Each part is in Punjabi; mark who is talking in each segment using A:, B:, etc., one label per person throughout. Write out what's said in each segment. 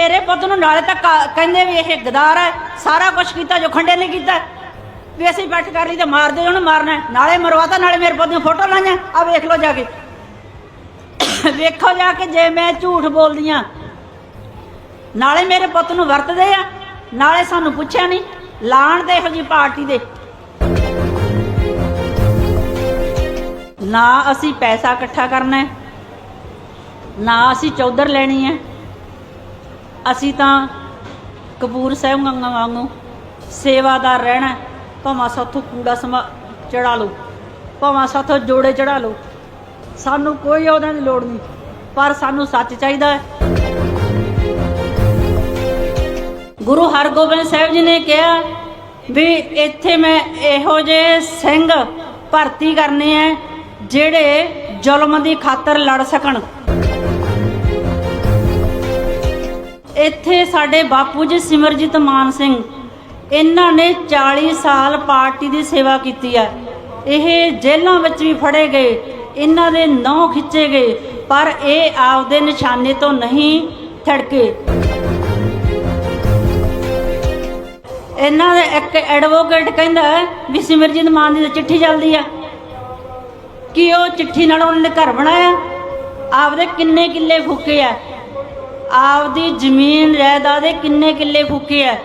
A: ਮੇਰੇ ਪੁੱਤ ਨੂੰ ਨਾਲੇ ਤਾਂ ਕਾ- ਕਹਿੰਦੇ ਵੀ ਇਹ ਗਦਾਰ ਹੈ, ਸਾਰਾ ਕੁਝ ਕੀਤਾ ਜੋ ਖੰਡੇ ਨੇ ਕੀਤਾ। ਵੀ ਅਸੀਂ ਬੈਠ ਕਰ ਲਈ ਤੇ ਮਾਰਦੇ, ਉਹਨੂੰ ਮਾਰਨਾ ਹੈ। ਨਾਲੇ ਮਰਵਾਤਾ ਨਾਲੇ ਮੇਰੇ ਪੁੱਤ ਦੀਆਂ ਫੋਟੋ ਲਾਈਆਂ। ਆ ਵੇਖ ਲਓ ਜਾ ਕੇ। ਵੇਖੋ ਜਾ ਕੇ ਜੇ ਮੈਂ ਝੂਠ ਬੋਲਦੀ ਆ ਨਾਲੇ ਮੇਰੇ ਪੁੱਤ ਨੂੰ ਵਰਤਦੇ ਆ, ਨਾਲੇ ਸਾਨੂੰ ਪੁੱਛਿਆ ਨਹੀਂ। ਲਾਣ ਦੇ ਇਹੋ ਜੀ ਪਾਰਟੀ ਦੇ। ਨਾ ਅਸੀਂ ਪੈਸਾ ਇਕੱਠਾ ਕਰਨਾ ਹੈ, ਨਾ ਅਸੀਂ ਚੌਧਰ ਲੈਣੀ ਹੈ। ਅਸੀਂ ਤਾਂ ਕਪੂਰ ਸਾਹਿਬ ਗੰਗਾ ਵਾਂਗੂ ਸੇਵਾਦਾਰ ਰਹਿਣਾ ਭਾਵੇਂ ਸਾਥੋਂ ਕੂੜਾ ਸਮਾ ਚੜਾ ਲਓ, ਭਾਵੇਂ ਸਾਥੋਂ ਜੋੜੇ ਚੜਾ ਲਓ। ਸਾਨੂੰ ਕੋਈ ਉਹਨਾਂ ਦੀ ਲੋੜ ਨਹੀਂ, ਪਰ ਸਾਨੂੰ ਸੱਚ ਚਾਹੀਦਾ ਹੈ। ਗੁਰੂ ਹਰਗੋਬਿੰਦ ਸਾਹਿਬ ਜੀ ਨੇ ਕਿਹਾ ਵੀ ਇੱਥੇ ਮੈਂ ਇਹੋ ਜਿਹੇ ਸਿੰਘ ਭਰਤੀ ਕਰਨੇ ਆ ਜਿਹੜੇ ਜ਼ੁਲਮ ਦੀ ਖਾਤਰ ਲੜ ਸਕਣ। ਇੱਥੇ ਸਾਡੇ ਬਾਪੂ ਜੀ ਸਿਮਰਜੀਤ ਮਾਨ ਸਿੰਘ, ਇਹਨਾਂ ਨੇ 40 ਸਾਲ ਪਾਰਟੀ ਦੀ ਸੇਵਾ ਕੀਤੀ ਹੈ। ਇਹ ਜੇਲ੍ਹਾਂ ਵਿੱਚ ਵੀ ਫੜੇ ਗਏ, ਇਹਨਾਂ ਦੇ ਨੌ ਖਿੱਚੇ ਗਏ, ਪਰ ਇਹ ਆਪਦੇ ਨਿਸ਼ਾਨੇ ਤੋਂ ਨਹੀਂ ਥੜਕੇ। ਇਹਨਾਂ ਦੇ ਇੱਕ ਐਡਵੋਕੇਟ ਕਹਿੰਦਾ ਵੀ ਸਿਮਰਜੀਤ ਮਾਨ ਦੀ ਚਿੱਠੀ ਚੱਲਦੀ ਆ। ਕਿ ਉਹ ਚਿੱਠੀ ਨਾਲ ਉਹਨਾਂ ਨੇ ਘਰ ਬਣਾਇਆ? ਆਪਦੇ ਕਿੰਨੇ ਕਿੱਲੇ ਫੂਕੇ ਆ? ਆਪਦੀ ਜ਼ਮੀਨ ਜਾਇਦਾਦ ਦੇ ਕਿੰਨੇ ਕਿੱਲੇ ਫੂਕੇ ਆ?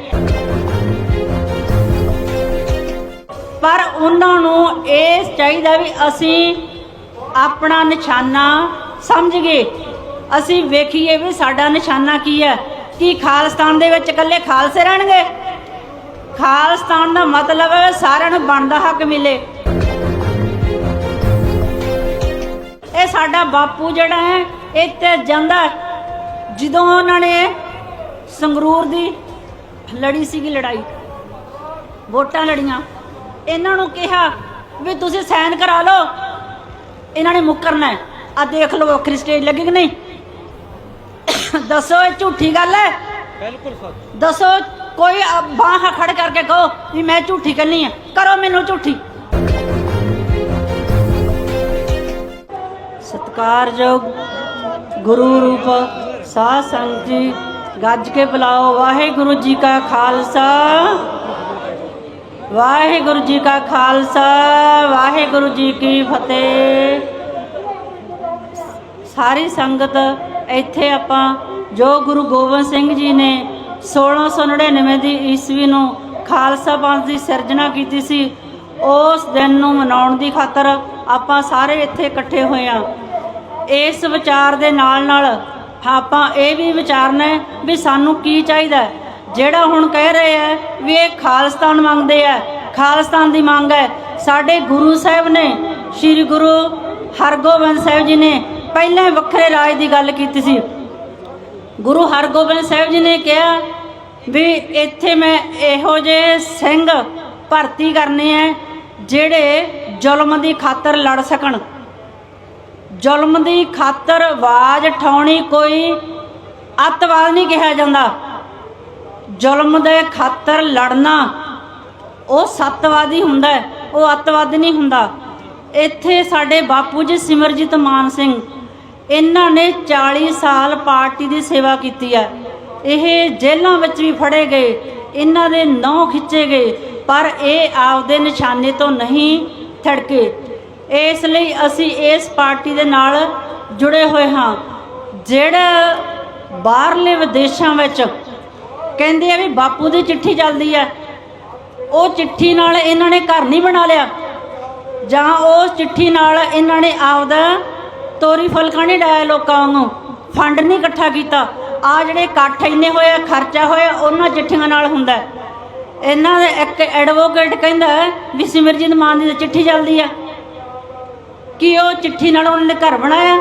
A: ਪਰ ਉਹਨਾਂ ਨੂੰ ਇਹ ਚਾਹੀਦਾ ਵੀ ਅਸੀਂ ਆਪਣਾ ਨਿਸ਼ਾਨਾ ਸਮਝ ਗਏ। ਅਸੀਂ ਵੇਖੀਏ ਵੀ ਸਾਡਾ ਨਿਸ਼ਾਨਾ ਕੀ ਹੈ ਕੀ ਖਾਲਿਸਤਾਨ ਦੇ ਵਿੱਚ ਇਕੱਲੇ ਖਾਲਸੇ ਰਹਿਣਗੇ? ਖਾਲਸਤਾਨ ਦਾ ਮਤਲਬ ਹੈ ਸਾਰਿਆਂ ਨੂੰ ਬਣਦਾ ਹੱਕ ਮਿਲੇ। ਇਹ ਸਾਡਾ ਬਾਪੂ ਜਿਹੜਾ ਹੈ, ਇੱਥੇ ਜਾਂਦਾ ਜਦੋਂ ਉਹਨਾਂ ਨੇ ਸੰਗਰੂਰ ਦੀ ਲੜੀ ਸੀਗੀ ਲੜਾਈ ਵੋਟਾਂ ਲੜੀਆਂ ਇਹਨਾਂ ਨੂੰ ਕਿਹਾ ਵੀ ਤੁਸੀਂ ਸਾਈਨ ਕਰਾ ਲਓ ਇਹਨਾਂ ਨੇ ਮੁੱਕਰਨਾ ਹੈ। ਆ ਦੇਖ ਲਓ ਵੱਖਰੀ ਸਟੇਜ ਲੱਗੀ ਕਿ ਨਹੀਂ। ਦੱਸੋ ਇਹ ਝੂਠੀ ਗੱਲ ਹੈ?
B: ਬਿਲਕੁਲ ਸੱਚ
A: ਦੱਸੋ ਕੋਈ ਬਾਹ ਖੜ ਕਰਕੇ ਕਹੋ ਵੀ ਮੈਂ ਝੂਠੀ ਕਰਨੀ ਹੈ ਕਰੋ ਮੈਨੂੰ ਝੂਠੀ। ਸਤਿਕਾਰਯੋਗ ਗੁਰੂ ਰੂਪ ਸਾਧ ਸੰਗਤ ਜੀ। ਗੱਜ ਕੇ ਬੁਲਾਓ, ਵਾਹਿਗੁਰੂ ਜੀ ਕਾ ਖਾਲਸਾ। ਵਾਹਿਗੁਰੂ ਜੀ ਕਾ ਖਾਲਸਾ, ਵਾਹਿਗੁਰੂ ਜੀ ਕੀ ਫਤਿਹ। ਸਾਰੀ ਸੰਗਤ ਇੱਥੇ ਆਪਾਂ, ਜੋ ਗੁਰੂ ਗੋਬਿੰਦ ਸਿੰਘ ਜੀ ਨੇ 1699 ਦੀ ਈਸਵੀ ਨੂੰ ਖਾਲਸਾ ਪੰਥ ਦੀ ਸਿਰਜਣਾ ਕੀਤੀ ਸੀ, ਉਸ ਦਿਨ ਨੂੰ ਮਨਾਉਣ ਦੀ ਖਾਤਰ ਆਪਾਂ ਸਾਰੇ ਇੱਥੇ ਇਕੱਠੇ ਹੋਏ ਆ ਇਸ ਵਿਚਾਰ ਦੇ ਨਾਲ ਨਾਲ ਆਪਾਂ ਇਹ ਵੀ ਵਿਚਾਰਨਾ ਹੈ ਵੀ ਸਾਨੂੰ ਕੀ ਚਾਹੀਦਾ ਹੈ। ਜਿਹੜਾ ਹੁਣ ਕਹਿ ਰਹੇ ਆ ਵੀ ਇਹ ਖਾਲਸਤਾਨ ਮੰਗਦੇ ਆ ਖਾਲਸਤਾਨ ਦੀ ਮੰਗ ਹੈ। ਸਾਡੇ ਗੁਰੂ ਸਾਹਿਬ ਨੇ, ਸ੍ਰੀ ਗੁਰੂ ਹਰਗੋਬਿੰਦ ਸਾਹਿਬ ਜੀ ਨੇ ਪਹਿਲਾਂ ਵੱਖਰੇ ਰਾਜ ਦੀ ਗੱਲ ਕੀਤੀ ਸੀ। ਗੁਰੂ ਹਰਗੋਬਿੰਦ ਸਾਹਿਬ ਜੀ ਨੇ ਕਿਹਾ ਵੀ ਇੱਥੇ ਮੈਂ ਇਹੋ ਜਿਹੇ ਸਿੰਘ ਭਰਤੀ ਕਰਨੇ ਆ ਜਿਹੜੇ ਜ਼ੁਲਮ ਦੀ ਖਾਤਰ ਲੜ ਸਕਣ। ਜ਼ੁਲਮ ਦੀ ਖਾਤਰ ਆਵਾਜ਼ ਠਾਉਣੀ ਕੋਈ ਅੱਤਵਾਦ ਨਹੀਂ ਕਿਹਾ ਜਾਂਦਾ। ਜ਼ੁਲਮ ਦੇ ਖਾਤਰ ਲੜਨਾ ਉਹ ਸੱਤਵਾਦੀ ਹੁੰਦਾ ਉਹ ਅੱਤਵਾਦੀ ਨਹੀਂ ਹੁੰਦਾ। ਇੱਥੇ ਸਾਡੇ ਬਾਪੂ ਜੀ ਸਿਮਰਜੀਤ ਮਾਨ ਸਿੰਘ, ਇਹਨਾਂ ਨੇ 40 ਸਾਲ ਪਾਰਟੀ ਦੀ ਸੇਵਾ ਕੀਤੀ ਹੈ। ਇਹ ਜੇਲ੍ਹਾਂ ਵਿੱਚ ਵੀ ਫੜੇ ਗਏ, ਇਹਨਾਂ ਦੇ ਨੌ ਖਿੱਚੇ ਗਏ, ਪਰ ਇਹ ਆਪਦੇ ਨਿਸ਼ਾਨੇ ਤੋਂ ਨਹੀਂ ਥੜਕੇ। ਇਸ ਲਈ ਅਸੀਂ ਇਸ ਪਾਰਟੀ ਦੇ ਨਾਲ ਜੁੜੇ ਹੋਏ ਹਾਂ। ਜਿਹੜਾ ਬਾਹਰਲੇ ਵਿਦੇਸ਼ਾਂ ਵਿੱਚ ਕਹਿੰਦੇ ਆ ਵੀ ਬਾਪੂ ਦੀ ਚਿੱਠੀ ਚੱਲਦੀ ਆ ਉਹ ਚਿੱਠੀ ਨਾਲ ਇਹਨਾਂ ਨੇ ਘਰ ਨਹੀਂ ਬਣਾ ਲਿਆ। ਜਾਂ ਉਸ ਚਿੱਠੀ ਨਾਲ ਇਹਨਾਂ ਨੇ ਆਪਦਾ ਤੋਰੀ ਫਲਕਾ ਨਹੀਂ ਡਾਇਆ ਲੋਕਾਂ ਵਾਂਗੂ ਫੰਡ ਨਹੀਂ ਇਕੱਠਾ ਕੀਤਾ। ਆ ਜਿਹੜੇ ਇਕੱਠ ਇੰਨੇ ਹੋਏ ਆ, ਖਰਚਾ ਹੋਇਆ ਉਹਨਾਂ ਚਿੱਠੀਆਂ ਨਾਲ ਹੁੰਦਾ ਇਹਨਾਂ ਦੇ ਇੱਕ ਐਡਵੋਕੇਟ ਕਹਿੰਦਾ ਵੀ ਸਿਮਰਜੀਤ ਮਾਨ ਦੀ ਚਿੱਠੀ ਚੱਲਦੀ ਆ। ਕਿ ਉਹ ਚਿੱਠੀ ਨਾਲ ਉਹਨਾਂ ਨੇ ਘਰ ਬਣਾਇਆ?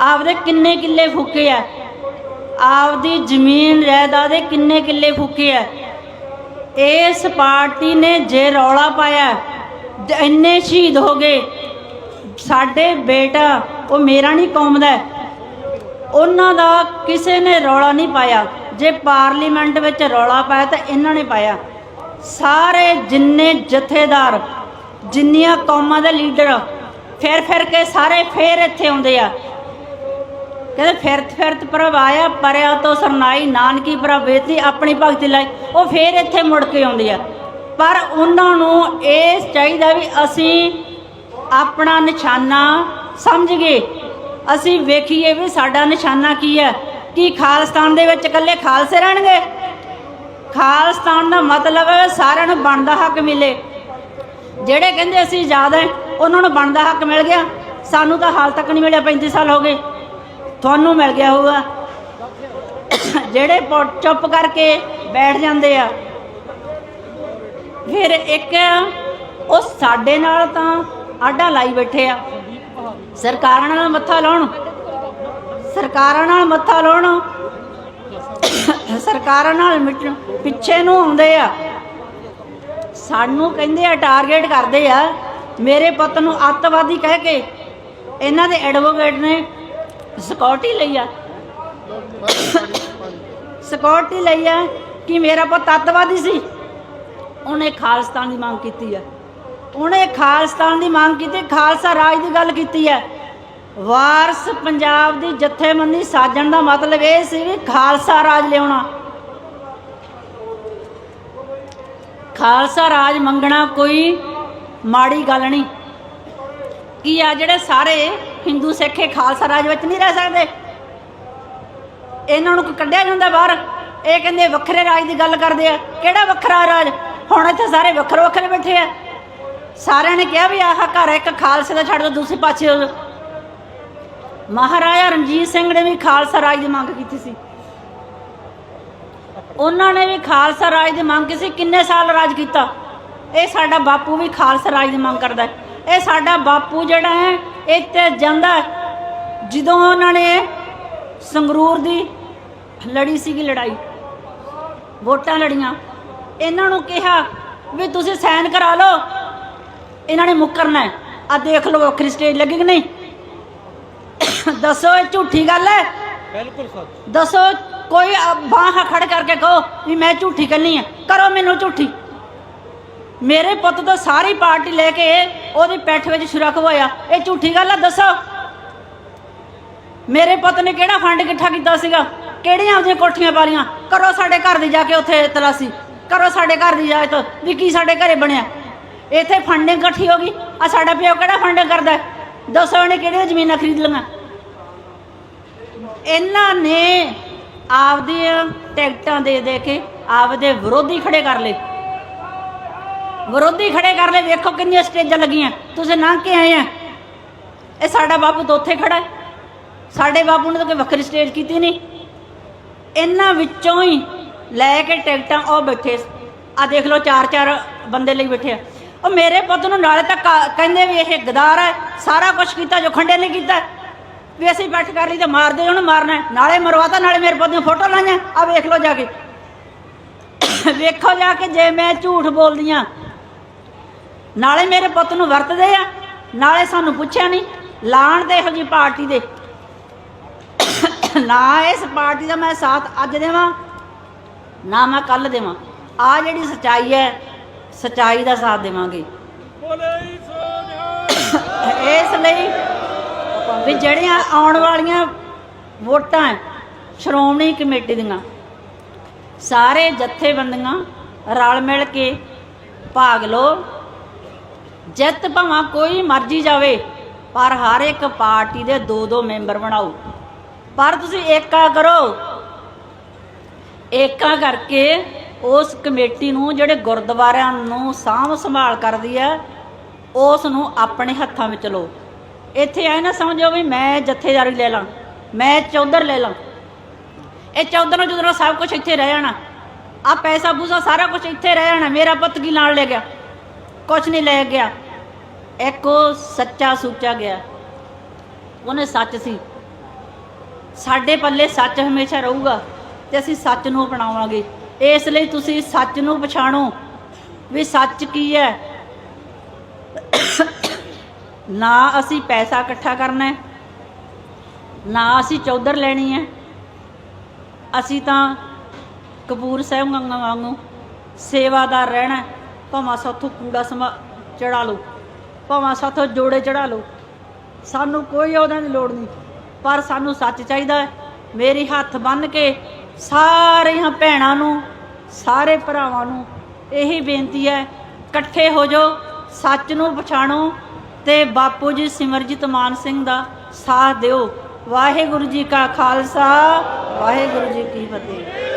A: ਆਪਦੇ ਕਿੰਨੇ ਕਿੱਲੇ ਫੂਕੇ ਆ? ਆਪਦੀ ਜ਼ਮੀਨ, ਜਾਇਦਾਦ ਦੇ ਕਿੰਨੇ ਕਿੱਲੇ ਫੂਕੇ ਆ? ਇਸ ਪਾਰਟੀ ਨੇ ਜੇ ਰੌਲਾ ਪਾਇਆ ਇੰਨੇ ਸ਼ਹੀਦ ਹੋ ਗਏ। ਸਾਡੇ ਬੇਟਾ, ਉਹ ਮੇਰਾ ਨਹੀਂ ਕੌਮ ਦਾ ਉਹਨਾਂ ਦਾ ਕਿਸੇ ਨੇ ਰੌਲਾ ਨਹੀਂ ਪਾਇਆ। ਜੇ ਪਾਰਲੀਮੈਂਟ ਵਿੱਚ ਰੌਲਾ ਪਾਇਆ ਤਾਂ ਇਹਨਾਂ ਨੇ ਪਾਇਆ। ਸਾਰੇ ਜਿੰਨੇ ਜਥੇਦਾਰ, ਜਿੰਨੀਆਂ ਕੌਮਾਂ ਦੇ ਲੀਡਰ ਫਿਰ ਫਿਰ ਕੇ ਸਾਰੇ ਫੇਰ ਇੱਥੇ ਆਉਂਦੇ ਆ। ਕਹਿੰਦੇ ਫਿਰਤ ਫਿਰਤ ਪ੍ਰਵਾਇਆ ਪਰਿਆ ਤੋਂ ਸਰਨਾਈ, ਨਾਨਕੀ ਪ੍ਰਵੇਤੀ ਆਪਣੀ ਭਗਤੀ ਲਈ। ਉਹ ਫੇਰ ਇੱਥੇ ਮੁੜ ਕੇ ਆਉਂਦੇ ਆ। ਪਰ ਉਹਨਾਂ ਨੂੰ ਇਹ ਚਾਹੀਦਾ ਵੀ ਅਸੀਂ ਆਪਣਾ ਨਿਸ਼ਾਨਾ ਸਮਝ ਗਏ। ਅਸੀਂ ਵੇਖੀਏ ਵੀ ਸਾਡਾ ਨਿਸ਼ਾਨਾ ਕੀ ਹੈ। ਕੀ ਖਾਲਸਤਾਨ ਦੇ ਵਿੱਚ ਇਕੱਲੇ ਖਾਲਸੇ ਰਹਿਣਗੇ? ਖਾਲਸਤਾਨ ਦਾ ਮਤਲਬ ਹੈ ਸਾਰਿਆਂ ਨੂੰ ਬਣਦਾ ਹੱਕ ਮਿਲੇ। ਜਿਹੜੇ ਕਹਿੰਦੇ ਅਸੀਂ ਜ਼ਿਆਦਾ ਉਹਨਾਂ ਨੂੰ ਬਣਦਾ ਹੱਕ ਮਿਲ ਗਿਆ। ਸਾਨੂੰ ਤਾਂ ਹਾਲ ਤੱਕ ਨਹੀਂ ਮਿਲਿਆ 35 ਸਾਲ ਹੋ ਗਏ। ਤੁਹਾਨੂੰ ਮਿਲ ਗਿਆ ਹੋਊਗਾ। ਜਿਹੜੇ ਚੁੱਪ ਕਰਕੇ ਬੈਠ ਜਾਂਦੇ ਆ, ਫਿਰ ਇੱਕ ਉਹ ਸਾਡੇ ਨਾਲ ਤਾਂ ਆਡਾ ਲਾਈ ਬੈਠੇ ਆ। ਸਰਕਾਰਾਂ ਨਾਲ ਮੱਥਾ ਲਾਉਣ। ਸਰਕਾਰਾਂ ਨਾਲ ਮੱਥਾ ਲਾਉਣ। ਸਰਕਾਰਾਂ ਨਾਲ ਮਿਟ- ਪਿੱਛੇ ਨੂੰ ਆਉਂਦੇ ਆ। ਸਾਨੂੰ ਕਹਿੰਦੇ ਆ ਟਾਰਗੇਟ ਕਰਦੇ ਆ। ਮੇਰੇ ਪੁੱਤ ਨੂੰ ਅੱਤਵਾਦੀ ਕਹਿ ਕੇ ਇਹਨਾਂ ਦੇ ਐਡਵੋਕੇਟ ਨੇ ਸਿਕਿਉਰਿਟੀ ਲਈ ਆ। ਸਿਕਿਉਰਿਟੀ ਲਈ ਆ ਕਿ ਮੇਰਾ ਪੁੱਤ ਅੱਤਵਾਦੀ ਸੀ। ਉਹਨੇ ਖਾਲਿਸਤਾਨ ਦੀ ਮੰਗ ਕੀਤੀ ਆ। ਉਹਨੇ ਖਾਲਿਸਤਾਨ ਦੀ ਮੰਗ ਕੀਤੀ, ਖਾਲਸਾ ਰਾਜ ਦੀ ਗੱਲ ਕੀਤੀ ਹੈ ਵਾਰਸ ਪੰਜਾਬ ਦੀ ਜਥੇਬੰਦੀ ਸਾਜਣ ਦਾ ਮਤਲਬ ਇਹ ਸੀ ਵੀ ਖਾਲਸਾ ਰਾਜ ਲਿਆਉਣਾ। ਖਾਲਸਾ ਰਾਜ ਮੰਗਣਾ ਕੋਈ ਮਾੜੀ ਗੱਲ ਨਹੀਂ। ਕੀ ਆ ਜਿਹੜੇ ਸਾਰੇ ਹਿੰਦੂ, ਸਿੱਖੇ ਖਾਲਸਾ ਰਾਜ ਵਿੱਚ ਨਹੀਂ ਰਹਿ ਸਕਦੇ? ਇਹਨਾਂ ਨੂੰ ਕੋਈ ਕੱਢਿਆ ਜਾਂਦਾ ਬਾਹਰ? ਇਹ ਕਹਿੰਦੇ ਵੱਖਰੇ ਰਾਜ ਦੀ ਗੱਲ ਕਰਦੇ ਆ। ਕਿਹੜਾ ਵੱਖਰਾ ਰਾਜ? ਹੁਣ ਇੱਥੇ ਸਾਰੇ ਵੱਖਰੇ ਵੱਖਰੇ ਬੈਠੇ ਆ। ਸਾਰਿਆਂ ਨੇ ਕਿਹਾ ਵੀ ਆਹ ਘਰ ਇੱਕ ਖਾਲਸੇ ਦਾ ਛੱਡ ਦੋ, ਦੂਸਰੇ ਪਾਸੇ ਹੋ ਜਾਓ। ਮਹਾਰਾਜਾ ਰਣਜੀਤ ਸਿੰਘ ਨੇ ਵੀ ਖਾਲਸਾ ਰਾਜ ਦੀ ਮੰਗ ਕੀਤੀ ਸੀ। ਉਹਨਾਂ ਨੇ ਵੀ ਖਾਲਸਾ ਰਾਜ ਦੀ ਮੰਗ ਕੀਤੀ ਸੀ। ਕਿੰਨੇ ਸਾਲ ਰਾਜ ਕੀਤਾ? ਇਹ ਸਾਡਾ ਬਾਪੂ ਵੀ ਖਾਲਸਾ ਰਾਜ ਦੀ ਮੰਗ ਕਰਦਾ ਹੈ। ਇਹ ਸਾਡਾ ਬਾਪੂ ਜਿਹੜਾ ਹੈ ਇੱਥੇ ਜਾਂਦਾ ਹੈ। ਜਦੋਂ ਉਹਨਾਂ ਨੇ ਸੰਗਰੂਰ ਦੀ ਲੜੀ ਸੀਗੀ ਲੜਾਈ ਵੋਟਾਂ ਲੜੀਆਂ ਇਹਨਾਂ ਨੂੰ ਕਿਹਾ ਵੀ ਤੁਸੀਂ ਸਾਈਨ ਕਰਾ ਲਓ ਇਹਨਾਂ ਨੇ ਮੁੱਕਰਨਾ ਹੈ। ਆ ਦੇਖ ਲਓ ਵੱਖਰੀ ਸਟੇਜ ਲੱਗੀ ਕਿ ਨਹੀਂ। ਦੱਸੋ ਇਹ ਝੂਠੀ ਗੱਲ ਹੈ?
B: ਬਿਲਕੁਲ ਸੱਚ।
A: ਦੱਸੋ ਕੋਈ ਬਾਹਾਂ ਖੜ ਕਰਕੇ ਕਹੋ ਵੀ ਮੈਂ ਝੂਠੀ ਕਰਨੀ ਹੈ। ਕਰੋ ਮੈਨੂੰ ਝੂਠੀ। ਮੇਰੇ ਪੁੱਤ ਤੋਂ ਸਾਰੀ ਪਾਰਟੀ ਲੈ ਕੇ ਉਹਦੀ ਪੈਠ ਵਿੱਚ ਛੁਰਾ ਖਵਾਇਆ ਇਹ ਝੂਠੀ ਗੱਲ ਆ, ਦੱਸੋ। ਮੇਰੇ ਪੁੱਤ ਨੇ ਕਿਹੜਾ ਫੰਡ ਇਕੱਠਾ ਕੀਤਾ ਸੀਗਾ? ਕਿਹੜੀਆਂ ਉਹਦੀਆਂ ਕੋਠੀਆਂ ਪਾਲੀਆਂ? ਕਰੋ ਸਾਡੇ ਘਰ ਦੀ ਜਾ ਕੇ ਉੱਥੇ ਤਲਾਸੀ। ਕਰੋ ਸਾਡੇ ਘਰ ਦੀ ਜਾ ਕੇ ਵੀ ਕੀ ਸਾਡੇ ਘਰੇ ਬਣਿਆ। ਇੱਥੇ ਫੰਡਿੰਗ ਇਕੱਠੀ ਹੋ ਗਈ। ਆ ਸਾਡਾ ਪਿਓ ਕਿਹੜਾ ਫੰਡਿੰਗ ਕਰਦਾ? ਦੱਸੋ ਇਹਨੇ ਕਿਹੜੀਆਂ ਜ਼ਮੀਨਾਂ ਖਰੀਦ ਲਈਆਂ? ਇਹਨਾਂ ਨੇ ਆਪਦੀਆਂ ਟਿਕਟਾਂ ਦੇ ਦੇ ਕੇ ਆਪਦੇ ਵਿਰੋਧੀ ਖੜੇ ਕਰ ਲਏ। ਵਿਰੋਧੀ ਖੜੇ ਕਰ ਲਏ, ਵੇਖੋ ਕਿੰਨੀਆਂ ਸਟੇਜਾਂ ਲੱਗੀਆਂ। ਤੁਸੀਂ ਲੰਘ ਕੇ ਆਏ ਆ। ਇਹ ਸਾਡਾ ਬਾਪੂ ਤਾਂ ਉੱਥੇ ਖੜਾ ਸਾਡੇ ਬਾਪੂ ਨੇ ਤਾਂ ਕੋਈ ਵੱਖਰੀ ਸਟੇਜ ਕੀਤੀ ਨਹੀਂ। ਇਹਨਾਂ ਵਿੱਚੋਂ ਹੀ ਲੈ ਕੇ ਟਿਕਟਾਂ, ਉਹ ਬੈਠੇ ਆ ਦੇਖ ਲਓ, ਚਾਰ ਚਾਰ ਬੰਦੇ ਲਈ ਬੈਠੇ ਆ। ਉਹ ਮੇਰੇ ਪੁੱਤ ਨੂੰ ਨਾਲੇ ਤਾਂ ਕਾ- ਕਹਿੰਦੇ ਵੀ ਇਹ ਗਦਾਰ ਹੈ। ਸਾਰਾ ਕੁਝ ਕੀਤਾ ਜੋ ਖੰਡੇ ਨੇ ਕੀਤਾ। ਵੀ ਅਸੀਂ ਬੈਠ ਕਰ ਲਈ ਤੇ ਮਾਰਦੇ ਉਹਨੂੰ ਮਾਰਨਾ ਹੈ। ਨਾਲੇ ਮਰਵਾਤਾ, ਨਾਲੇ ਮੇਰੇ ਪੁੱਤ ਨੂੰ ਫੋਟੋ ਲਾਈਆਂ। ਆ ਵੇਖ ਲਓ ਜਾ ਕੇ। ਵੇਖੋ ਜਾ ਕੇ ਜੇ ਮੈਂ ਝੂਠ ਬੋਲਦੀ ਆ ਨਾਲੇ ਮੇਰੇ ਪੁੱਤ ਨੂੰ ਵਰਤਦੇ ਆ ਨਾਲੇ ਸਾਨੂੰ ਪੁੱਛਿਆ ਨਹੀਂ ਲਾਣ ਦੇ ਇਹੋ ਜੀ ਪਾਰਟੀ ਦੇ। ਨਾ ਇਸ ਪਾਰਟੀ ਦਾ ਮੈਂ ਸਾਥ ਅੱਜ ਦੇਵਾਂ ਨਾ ਮੈਂ ਕੱਲ ਦੇਵਾਂ। ਆ ਜਿਹੜੀ ਸਚਾਈ ਹੈ ਸਚਾਈ ਦਾ ਸਾਥ ਦੇਵਾਂਗੇ। ਇਸ ਲਈ ਵੀ ਜਿਹੜੀਆਂ ਆਉਣ ਵਾਲੀਆਂ ਵੋਟਾਂ ਸ਼੍ਰੋਮਣੀ ਕਮੇਟੀ ਦੀਆਂ ਸਾਰੇ ਜਥੇਬੰਦੀਆਂ ਰਲ ਮਿਲ ਕੇ ਭਾਗ ਲਓ। ਜਿੱਤ ਭਾਵੇਂ ਕੋਈ ਮਰਜ਼ੀ ਜਾਵੇ, ਪਰ ਹਰ ਇੱਕ ਪਾਰਟੀ ਦੇ ਦੋ ਦੋ ਮੈਂਬਰ ਬਣਾਓ। ਪਰ ਤੁਸੀਂ ਏਕਾ ਕਰੋ। ਏਕਾ ਕਰਕੇ ਉਸ ਕਮੇਟੀ ਨੂੰ, ਜਿਹੜੇ ਗੁਰਦੁਆਰਿਆਂ ਨੂੰ ਸਾਂਭ ਸੰਭਾਲ ਕਰਦੀ ਹੈ ਉਸ ਨੂੰ ਆਪਣੇ ਹੱਥਾਂ ਵਿੱਚ ਲਓ। ਇੱਥੇ ਐ ਨਾ ਸਮਝੋ ਵੀ ਮੈਂ ਜਥੇਦਾਰੀ ਲੈ ਲਾਂ, ਮੈਂ ਚੌਧਰ ਲੈ ਲਾਂ। ਇਹ ਚੌਧਰ ਨੂੰ ਜਦੋਂ ਸਭ ਕੁਝ ਇੱਥੇ ਰਹਿ ਜਾਣਾ ਆ ਪੈਸਾ ਪੂਸਾ ਸਾਰਾ ਕੁਝ ਇੱਥੇ ਰਹਿ ਜਾਣਾ, ਮੇਰਾ ਪੁੱਤ ਕੀ ਨਾਲ ਲੈ ਗਿਆ? ਕੁਝ ਨਹੀਂ ਲੈ ਗਿਆ। ਇੱਕ ਉਹ ਸੱਚਾ ਸੁੱਚਾ ਗਿਆ। ਉਹਨੇ ਸੱਚ ਸੀ। ਸਾਡੇ ਪੱਲੇ ਸੱਚ ਹਮੇਸ਼ਾ ਰਹੂਗਾ ਤੇ ਅਸੀਂ ਸੱਚ ਨੂੰ ਅਪਣਾਵਾਂਗੇ। ਇਸ ਲਈ ਤੁਸੀਂ ਸੱਚ ਨੂੰ ਪਛਾਣੋ ਵੀ ਸੱਚ ਕੀ ਹੈ। ਨਾ ਅਸੀਂ ਪੈਸਾ ਇਕੱਠਾ ਕਰਨਾ ਹੈ, ਨਾ ਅਸੀਂ ਚੌਧਰ ਲੈਣੀ ਹੈ। ਅਸੀਂ ਤਾਂ ਕਪੂਰ ਸਾਹਿਬ ਗੰਗਾ ਵਾਂਗੂ ਸੇਵਾਦਾਰ ਰਹਿਣਾ ਭਾਵੇਂ ਸਾਥੋਂ ਕੂੜਾ ਸਮਾ ਚੜਾ ਲਓ, ਭਾਵੇਂ ਸਾਥੋਂ ਜੋੜੇ ਚੜਾ ਲਓ, ਸਾਨੂੰ ਕੋਈ ਉਹਦਾਂ ਦੀ ਲੋੜ ਨਹੀਂ, ਪਰ ਸਾਨੂੰ ਸੱਚ ਚਾਹੀਦਾ ਹੈ, ਮੇਰੀ ਹੱਥ ਬੰਨ ਕੇ ਸਾਰੀਆਂ ਭੈਣਾਂ ਨੂੰ, ਸਾਰੇ ਭਰਾਵਾਂ ਨੂੰ ਇਹੀ ਬੇਨਤੀ ਹੈ, ਇਕੱਠੇ ਹੋ ਜਾਓ, ਸੱਚ ਨੂੰ ਪਛਾਣੋ ਤੇ ਬਾਪੂ ਜੀ ਸਿਮਰਜੀਤ ਮਾਨ ਸਿੰਘ ਦਾ ਸਾਥ ਦਿਓ। ਵਾਹਿਗੁਰੂ ਜੀ ਕਾ ਖਾਲਸਾ, ਵਾਹਿਗੁਰੂ ਜੀ ਕੀ ਫਤਿਹ।